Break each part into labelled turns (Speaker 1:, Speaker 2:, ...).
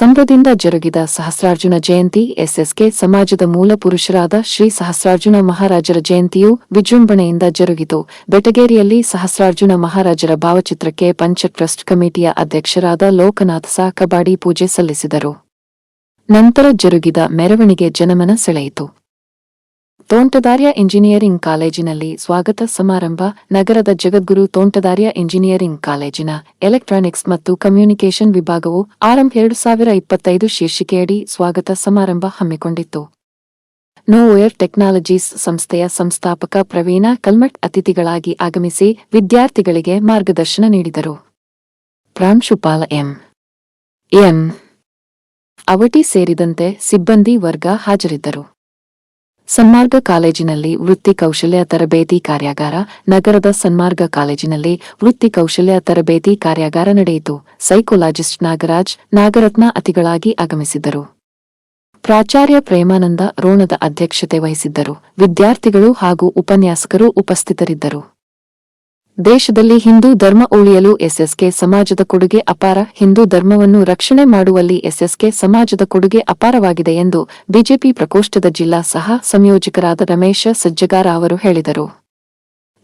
Speaker 1: ಸಂಭ್ರದಿಂದ ಜರುಗಿದ ಸಹಸ್ರಾರ್ಜುನ ಜಯಂತಿ, ಎಸ್ಎಸ್ಕೆ ಸಮಾಜದ ಮೂಲ ಪುರುಷರಾದ ಶ್ರೀ ಸಹಸ್ರಾರ್ಜುನ ಮಹಾರಾಜರ ಜಯಂತಿಯು ವಿಜೃಂಭಣೆಯಿಂದ ಜರುಗಿತು. ಬೆಟಗೇರಿಯಲ್ಲಿ ಸಹಸ್ರಾರ್ಜುನ ಮಹಾರಾಜರ ಭಾವಚಿತ್ರಕ್ಕೆ ಪಂಚ ಟ್ರಸ್ಟ್ ಕಮಿಟಿಯ ಅಧ್ಯಕ್ಷರಾದ ಲೋಕನಾಥ ಸಾ ಕಬಾಡಿ ಪೂಜೆ ಸಲ್ಲಿಸಿದರು. ನಂತರ ಜರುಗಿದ ಮೆರವಣಿಗೆ ಜನಮನ ಸೆಳೆಯಿತು. ತೋಂಟದಾರ್ಯ ಇಂಜಿನಿಯರಿಂಗ್ ಕಾಲೇಜಿನಲ್ಲಿ ಸ್ವಾಗತ ಸಮಾರಂಭ ನಗರದ ಜಗದ್ಗುರು ತೋಂಟದಾರ್ಯ ಇಂಜಿನಿಯರಿಂಗ್ ಕಾಲೇಜಿನ ಎಲೆಕ್ಟ್ರಾನಿಕ್ಸ್ ಮತ್ತು ಕಮ್ಯುನಿಕೇಷನ್ ವಿಭಾಗವು ಆರಂಭ ಎರಡು ಸಾವಿರ ಇಪ್ಪತ್ತೈದು ಶೀರ್ಷಿಕೆಯಡಿ ಸ್ವಾಗತ ಸಮಾರಂಭ ಹಮ್ಮಿಕೊಂಡಿತ್ತು. ನೋವೇರ್ ಟೆಕ್ನಾಲಜೀಸ್ ಸಂಸ್ಥೆಯ ಸಂಸ್ಥಾಪಕ ಪ್ರವೀಣ ಕಲ್ಮಠ್ ಅತಿಥಿಗಳಾಗಿ ಆಗಮಿಸಿ ವಿದ್ಯಾರ್ಥಿಗಳಿಗೆ ಮಾರ್ಗದರ್ಶನ ನೀಡಿದರು. ಪ್ರಾಂಶುಪಾಲ ಎಂ. ಎಂ. ಅವಟಿ ಸೇರಿದಂತೆ ಸಿಬ್ಬಂದಿ ವರ್ಗ ಹಾಜರಿದ್ದರು. ಸನ್ಮಾರ್ಗ ಕಾಲೇಜಿನಲ್ಲಿ ವೃತ್ತಿ ಕೌಶಲ್ಯ ತರಬೇತಿ ಕಾರ್ಯಾಗಾರ, ನಗರದ ಸನ್ಮಾರ್ಗ ಕಾಲೇಜಿನಲ್ಲಿ ವೃತ್ತಿ ಕೌಶಲ್ಯ ತರಬೇತಿ ಕಾರ್ಯಾಗಾರ ನಡೆಯಿತು. ಸೈಕೋಲಾಜಿಸ್ಟ್ ನಾಗರಾಜ್ ನಾಗರತ್ನ ಅತಿಗಳಾಗಿ ಆಗಮಿಸಿದ್ದರು. ಪ್ರಾಚಾರ್ಯ ಪ್ರೇಮಾನಂದ ರೋಣದ ಅಧ್ಯಕ್ಷತೆ ವಹಿಸಿದ್ದರು. ವಿದ್ಯಾರ್ಥಿಗಳು ಹಾಗೂ ಉಪನ್ಯಾಸಕರು ಉಪಸ್ಥಿತರಿದ್ದರು. ದೇಶದಲ್ಲಿ ಹಿಂದೂ ಧರ್ಮ ಉಳಿಯಲು ಎಸ್ಎಸ್ಕೆ ಸಮಾಜದ ಕೊಡುಗೆ ಅಪಾರ. ಹಿಂದೂ ಧರ್ಮವನ್ನು ರಕ್ಷಣೆ ಮಾಡುವಲ್ಲಿ ಎಸ್ಎಸ್ಕೆ ಸಮಾಜದ ಕೊಡುಗೆ ಅಪಾರವಾಗಿದೆ ಎಂದು ಬಿಜೆಪಿ ಪ್ರಕೋಷ್ಠದ ಜಿಲ್ಲಾ ಸಹ ಸಂಯೋಜಕರಾದ ರಮೇಶ ಸಜ್ಜಗಾರ ಅವರು ಹೇಳಿದರು.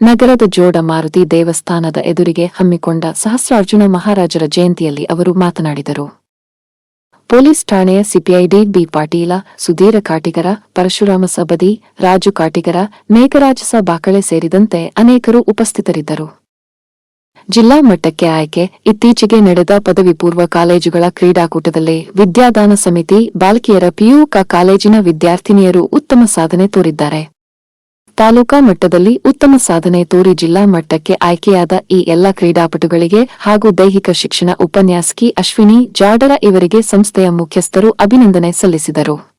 Speaker 1: ನಗರದ ಜೋಡ ಮಾರುತಿ ದೇವಸ್ಥಾನದ ಎದುರಿಗೆ ಹಮ್ಮಿಕೊಂಡ ಸಹಸ್ರಾರ್ಜುನ ಮಹಾರಾಜರ ಜಯಂತಿಯಲ್ಲಿ ಅವರು ಮಾತನಾಡಿದರು. ಪೊಲೀಸ್ ಠಾಣೆಯ CPI D B Patil, Sudhir Katigar, Parashuram Sabadi, Raju Katigar ಮೇಘರಾಜಸ Bakale ಸೇರಿದಂತೆ ಅನೇಕರು ಉಪಸ್ಥಿತರಿದ್ದರು. ಜಿಲ್ಲಾ ಮಟ್ಟಕ್ಕೆ ಆಯ್ಕೆ, ಇತ್ತೀಚೆಗೆ ನಡೆದ ಪದವಿ ಪೂರ್ವ ಕಾಲೇಜುಗಳ ಕ್ರೀಡಾಕೂಟದಲ್ಲಿ ವಿದ್ಯಾದಾನ ಸಮಿತಿ ಬಾಲಕಿಯರ ಪಿಯುಕ ಕಾಲೇಜಿನ ವಿದ್ಯಾರ್ಥಿನಿಯರು ಉತ್ತಮ ಸಾಧನೆ ತೋರಿದ್ದಾರೆ. ತಾಲೂಕಾ ಮಟ್ಟದಲ್ಲಿ ಉತ್ತಮ ಸಾಧನೆ ತೋರಿ ಜಿಲ್ಲಾ ಮಟ್ಟಕ್ಕೆ ಆಯ್ಕೆಯಾದ ಈ ಎಲ್ಲ ಕ್ರೀಡಾಪಟುಗಳಿಗೆ ಹಾಗೂ ದೈಹಿಕ ಶಿಕ್ಷಣ ಉಪನ್ಯಾಸಕಿ ಅಶ್ವಿನಿ ಜಾಡರ ಇವರಿಗೆ ಸಂಸ್ಥೆಯ ಮುಖ್ಯಸ್ಥರು ಅಭಿನಂದನೆ ಸಲ್ಲಿಸಿದರು.